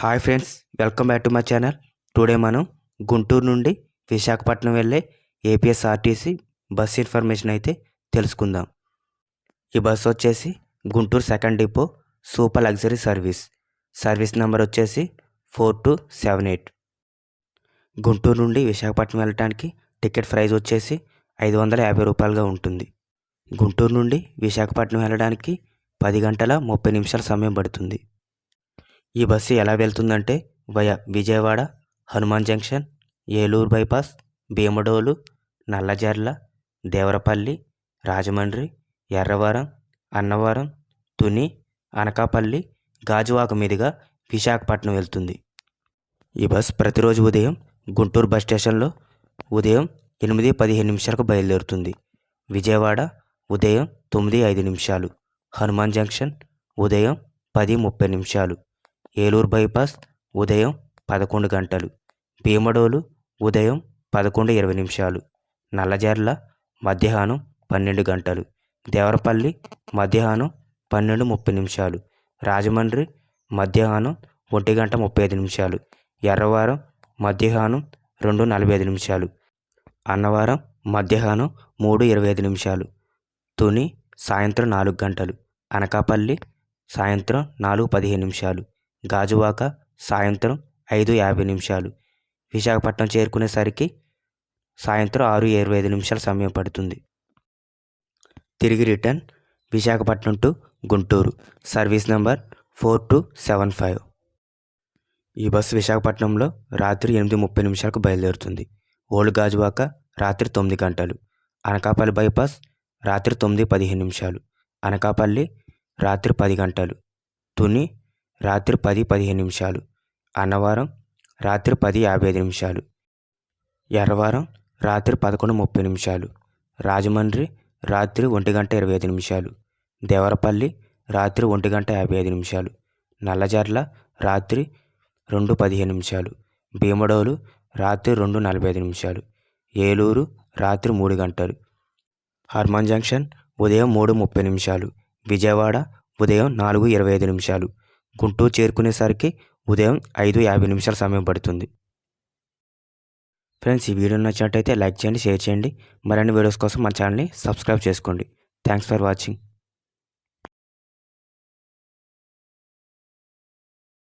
Hi friends welcome back to my channel today మనం గుంటూరు నుండి విశాఖపట్నం వెళ్ళే ఏపీఎస్ఆర్టీసీ బస్ ఇన్ఫర్మేషన్ అయితే తెలుసుకుందాం. ఈ బస్ వచ్చేసి Guntur second depot super luxury service service number వచ్చేసి four two seven eight Guntur నుండి విశాఖపట్నం వెళ్ళటానికి టికెట్ ప్రైస్ వచ్చేసి ఐదు వందల యాభై రూపాయలుగా ఉంటుంది. గుంటూరు నుండి విశాఖపట్నం వెళ్ళడానికి పది గంటల ముప్పై నిమిషాల సమయం పడుతుంది. ఈ బస్సు ఎలా వెళ్తుందంటే via Vijayawada Hanuman junction Eluru bypass Bhimadolu Nallajerla Devarapalli Rajahmundry Erravaram Annavaram Tuni Anakapalli Gajuwaka మీదుగా విశాఖపట్నం వెళ్తుంది. ఈ బస్ ప్రతిరోజు ఉదయం గుంటూరు బస్ స్టేషన్లో ఉదయం ఎనిమిది పదిహేను నిమిషాలకు బయలుదేరుతుంది. విజయవాడ ఉదయం తొమ్మిది ఐదు నిమిషాలు. హనుమాన్ జంక్షన్ ఉదయం పది ముప్పై నిమిషాలు. ఏలూరు బైపాస్ ఉదయం పదకొండు గంటలు. భీమడోలు ఉదయం పదకొండు ఇరవై నిమిషాలు. నల్లజర్ల మధ్యాహ్నం పన్నెండు గంటలు. దేవరపల్లి మధ్యాహ్నం పన్నెండు ముప్పై నిమిషాలు. రాజమండ్రి మధ్యాహ్నం ఒంటి గంట ముప్పై ఐదు నిమిషాలు. ఎర్రవారం మధ్యాహ్నం రెండు నలభై ఐదు నిమిషాలు. అన్నవరం మధ్యాహ్నం మూడు ఇరవై ఐదు నిమిషాలు. తుని సాయంత్రం నాలుగు గంటలు. అనకాపల్లి సాయంత్రం నాలుగు పదిహేను నిమిషాలు. గాజువాక సాయంత్రం ఐదు యాభై నిమిషాలు. విశాఖపట్నం చేరుకునేసరికి సాయంత్రం ఆరు ఇరవై ఐదు నిమిషాల సమయం పడుతుంది. తిరిగి return Visakhapatnam to Guntur. Service number four two seven five. ఈ బస్సు విశాఖపట్నంలో రాత్రి ఎనిమిది ముప్పై నిమిషాలకు బయలుదేరుతుంది. ఓల్డ్ గాజువాక రాత్రి తొమ్మిది గంటలు. అనకాపల్లి బైపాస్ రాత్రి తొమ్మిది పదిహేను నిమిషాలు. అనకాపల్లి రాత్రి పది గంటలు. తుని రాత్రి పది పదిహేను నిమిషాలు. అన్నవరం రాత్రి పది యాభై ఐదు నిమిషాలు. ఎర్రవరం రాత్రి పదకొండు ముప్పై నిమిషాలు. రాజమండ్రి రాత్రి ఒంటి గంట ఇరవై ఐదు నిమిషాలు. దేవరపల్లి రాత్రి ఒంటి గంట యాభై ఐదు నిమిషాలు. నల్లజర్ల రాత్రి రెండు పదిహేను నిమిషాలు. భీమడోలు రాత్రి రెండు నలభై ఐదు నిమిషాలు. ఏలూరు రాత్రి మూడు గంటలు. హర్మాన్ జంక్షన్ ఉదయం మూడు ముప్పై నిమిషాలు. విజయవాడ ఉదయం నాలుగు ఇరవై ఐదు నిమిషాలు. గుంటూరు చేరుకునేసరికి ఉదయం ఐదు యాభై నిమిషాల సమయం పడుతుంది. ఫ్రెండ్స్ ఈ వీడియో నచ్చినట్టయితే లైక్ చేయండి షేర్ చేయండి. మరిన్ని వీడియోస్ కోసం మన ఛానల్ని సబ్స్క్రైబ్ చేసుకోండి. Thanks for watching.